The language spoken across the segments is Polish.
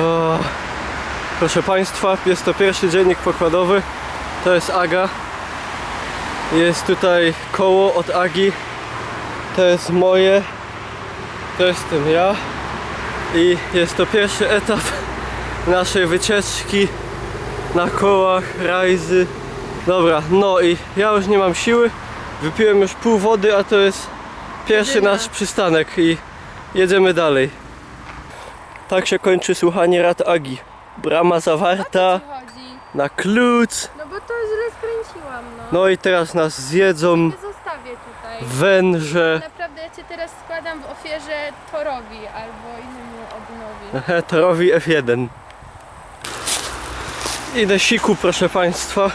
O, proszę Państwa, jest to pierwszy dziennik pokładowy. To jest Aga. Jest tutaj koło od Agi. To jest moje. To jestem ja. I jest to pierwszy etap naszej wycieczki na kołach, rajzy. Dobra, no i ja już nie mam siły. Wypiłem już pół wody, a to jest pierwszy nasz przystanek i jedziemy dalej. Tak się kończy słuchanie rad Agi. Brama zawarta chodzi? na klucz. No bo to źle skręciłam, no. No i teraz nas zjedzą zostawię tutaj. węże. Naprawdę ja cię teraz składam w ofierze Torowi albo innemu Odynowi. Torowi F1. Idę siku, proszę Państwa.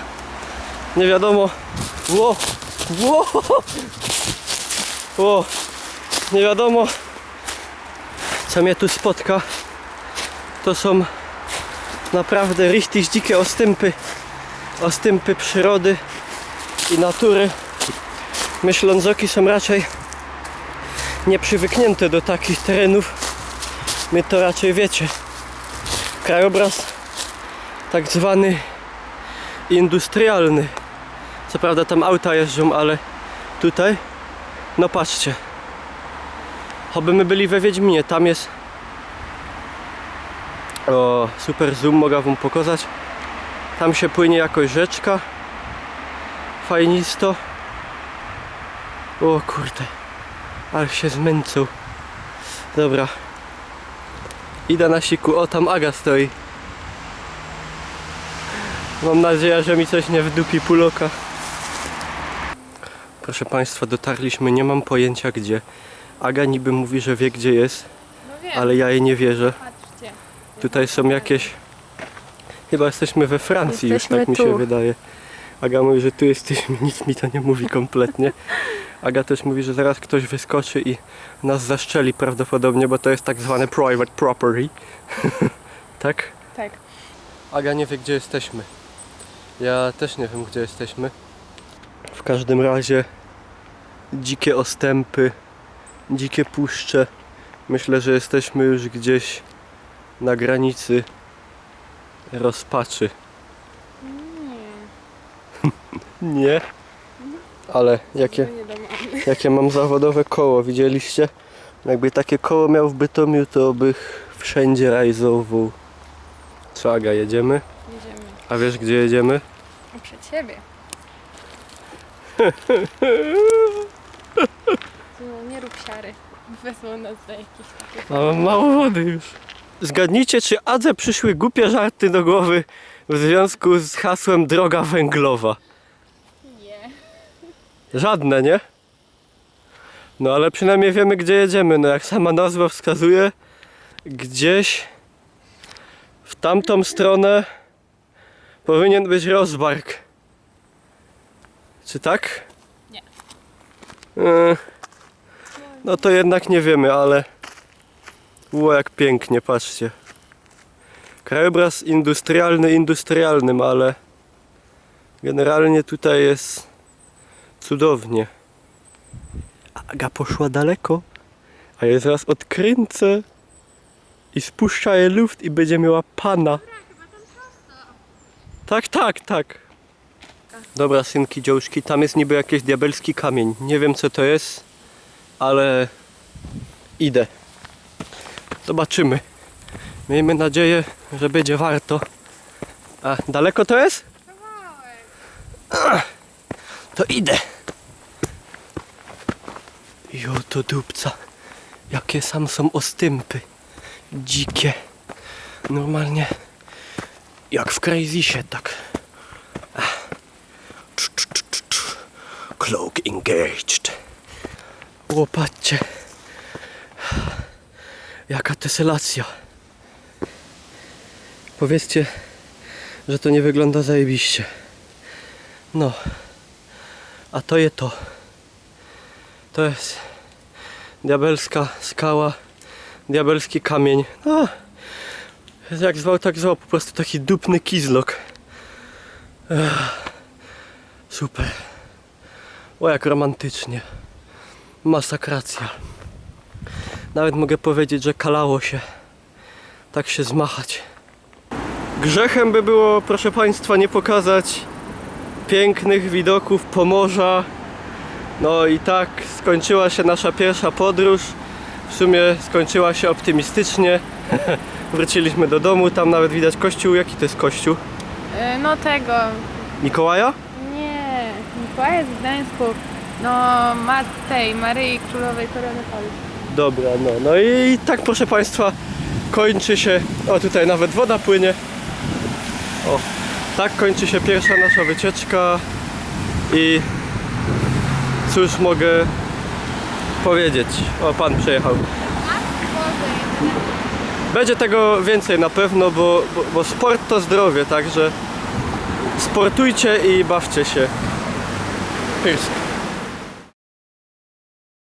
Nie wiadomo. Ło! Ło! Ło! Nie wiadomo, co mnie tu spotka. To są naprawdę richtig dzikie ostępy. Ostępy przyrody i natury. My Ślązoki są raczej nieprzywyknięte do takich terenów. My to raczej wiecie. Krajobraz tak zwany industrialny. Co prawda tam auta jeżdżą, ale tutaj, no patrzcie. Choby my byli we Wiedźminie, tam jest o, super zoom, mogę wam pokazać. Tam się płynie jakoś rzeczka. Fajnisto. O kurde, ale się zmęczył. Dobra, Idę na siku, o tam Aga stoi. Mam nadzieję, że mi coś nie wdupi puloka. Proszę Państwa, dotarliśmy, nie mam pojęcia gdzie. Aga niby mówi, że wie gdzie jest, No wiem, ale ja jej nie wierzę. patrzcie. Tutaj są jakieś... Chyba jesteśmy we Francji Jesteśmy już, tak mi się tu. wydaje. Aga mówi, że tu jesteśmy, nic mi to nie mówi kompletnie. Aga też mówi, że zaraz ktoś wyskoczy i nas zaszczeli prawdopodobnie, bo to jest tak zwane private property. tak? Tak. Aga nie wie gdzie jesteśmy. Ja też nie wiem gdzie jesteśmy. W każdym razie dzikie ostępy, dzikie puszcze. Myślę, że jesteśmy już gdzieś na granicy rozpaczy. Nie. Ale jakie, nie do mamy. jakie mam zawodowe koło, widzieliście? Jakby takie koło miał w Bytomiu, to bych wszędzie rajzował. Co Aga, jedziemy? Jedziemy. A wiesz gdzie jedziemy? Przed siebie. No siary. Wezmą nas za jakieś takie... Mam mało wody już. Zgadnijcie, czy Adze przyszły głupie żarty do głowy w związku z hasłem droga węglowa? Nie. Żadne, nie? No ale przynajmniej wiemy gdzie jedziemy. No jak sama nazwa wskazuje, gdzieś w tamtą stronę powinien być rozbark. Czy tak? Nie. E, No to jednak nie wiemy, ale Ło jak pięknie, patrzcie. Krajobraz industrialny industrialnym, ale generalnie tutaj jest cudownie. Aga poszła daleko, a ja zaraz odkręcę i spuszcza je luft i będzie miała pana. Tak, tak, tak. Dobra, synki, dziążki, tam jest niby jakiś diabelski kamień. Nie wiem co to jest, ale idę. Zobaczymy. Miejmy nadzieję, że będzie warto. A daleko to jest? To idę. Jo, to dupca. Jakie sam są ostępy. Dzikie. Normalnie jak w Crazysie, tak. Cloak engaged. O, patrzcie. Jaka teselacja. Powiedzcie, że to nie wygląda zajebiście. No. A to je to. To jest diabelska skała, diabelski kamień. No, jak zwał, tak zwał, po prostu taki dupny kizlok. Ech, super. O, jak romantycznie. Masakracja. Nawet mogę powiedzieć, że kalało się. tak się zmachać. Grzechem by było, proszę Państwa, nie pokazać pięknych widoków Pomorza. No i tak skończyła się nasza pierwsza podróż. W sumie skończyła się optymistycznie. Wróciliśmy do domu, tam nawet widać kościół. Jaki to jest kościół? E, No tego, Mikołaja? nie, Mikołaj jest w Gdańsku. No, ma tej Maryi Królowej Korony Polski. Dobra, no, no i tak proszę Państwa kończy się, o tutaj nawet woda płynie. O, tak kończy się pierwsza nasza wycieczka i cóż mogę powiedzieć. O, Pan przyjechał. Będzie tego więcej na pewno, bo, bo, bo sport to zdrowie, także sportujcie i bawcie się. Pysk.